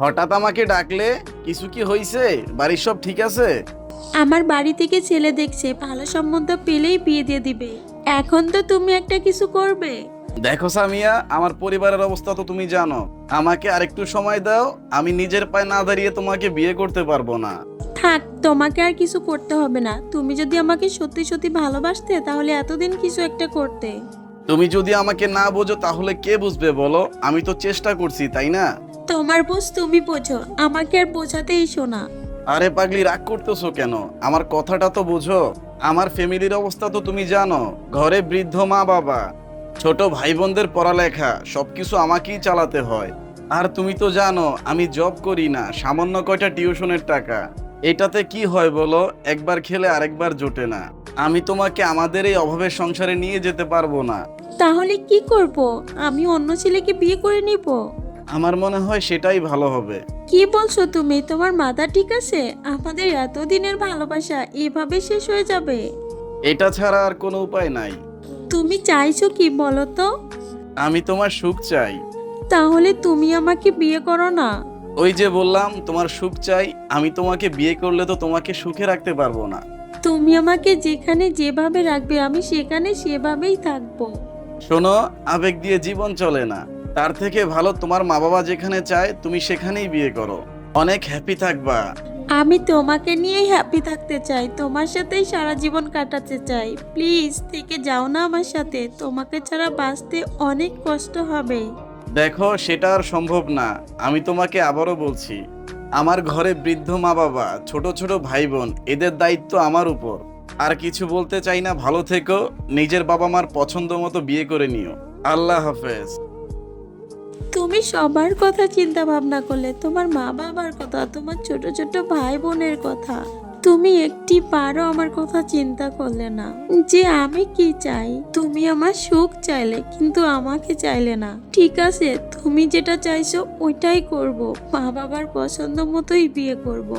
হঠাৎ আমাকে ডাকলে কিছু কি হইছে? বাড়ির সব ঠিক আছে? আমার বাড়ি থেকে ছেলে দেখছে ভালো সম্বন্ধ পেলেই বিয়ে দিয়ে দিবে। এখন তো তুমি একটা কিছু করবে। দেখো সামিয়া আমার পরিবারের অবস্থা তো তুমি জানো। আমাকে আরেকটু সময় দাও আমি নিজের পায়ে না দাঁড়িয়ে তোমাকে বিয়ে করতে পারব না। থাক তোমাকে আর কিছু করতে হবে না। তুমি যদি আমাকে সত্যি সত্যি ভালোবাসতে তাহলে এতদিন কিছু একটা করতে। তুমি যদি আমাকে না বোঝো তাহলে কে বুঝবে বলো? আমি তো চেষ্টা করছি তাই না? তোমার বোঝ তুমি বোঝো আমাকে আর বোঝাতে এসো না আরে পাগলি রাগ করতেছো কেন? আমার কথাটা তো বুঝো। আমার ফ্যামিলির অবস্থা তো তুমি জানো। ঘরে বৃদ্ধ মা বাবা ছোট ভাই বোনদের পড়ালেখা সবকিছু আমাকেই চালাতে হয়। আর তুমি তো জানো আমি জব করি না সামান্য কয়টা টিউশনের টাকা। এটাতে কি হয় বলো? একবার খেলে আরেকবার জোটে না। আমি তোমাকে আমাদের এই অভাবের সংসারে নিয়ে যেতে পারব না। তাহলে কি করব? আমি অন্য ছেলেকে বিয়ে করে নিব? আমার মনে হয় সেটাই ভালো হবে। কি বলছো তুমি? তোমার মাথা ঠিক আছে? আমাদের এতদিনের ভালোবাসা এভাবে শেষ হয়ে যাবে? এটা ছাড়া আর কোনো উপায় নাই। তুমি চাইছো কি বলো তো? আমি তোমার সুখ চাই। তাহলে তুমি আমাকে বিয়ে করো না। ওই যে বললাম তোমার সুখ চাই আমি তোমাকে বিয়ে করলে তো তোমাকে সুখে রাখতে পারব না। তুমি আমাকে যেখানে যেভাবে রাখবে আমি সেখানে সেভাবেই থাকব। শোনো আবেগ দিয়ে জীবন চলে না। তার থেকে ভালো তোমার মা বাবা যেখানে চায় তুমি সেখানেই বিয়ে করো। অনেক হ্যাপি থাকবা। আমি তোমাকে নিয়েই হ্যাপি থাকতে চাই তোমার সাথেই সারা জীবন কাটাতে চাই। প্লিজ থেকে যাও না আমার সাথে তোমাকে ছাড়া বাঁচতে অনেক কষ্ট হবে। দেখো সেটা আর সম্ভব না। আমি তোমাকে আবারও বলছি আমার ঘরে বৃদ্ধ মা বাবা ছোট ছোট ভাই বোন এদের দায়িত্ব আমার উপর। আর কিছু বলতে চাই না ভালো থেকো নিজের বাবা মার পছন্দ মতো বিয়ে করে নিও। আল্লাহ হাফেজ। তুমি সবার কথা চিন্তা ভাবনা করলে তোমার মা বাবার কথা, তোমার ছোট ছোট ভাই বোনের কথা। তুমি একটি পারও আমার কথা চিন্তা করলে না। যে আমি কি চাই? তুমি আমার সুখ চাইলে কিন্তু আমাকে চাইলে না। ঠিক আছে, তুমি যেটা চাইছো ওইটাই করব। মা বাবার পছন্দ মতোই বিয়ে করব।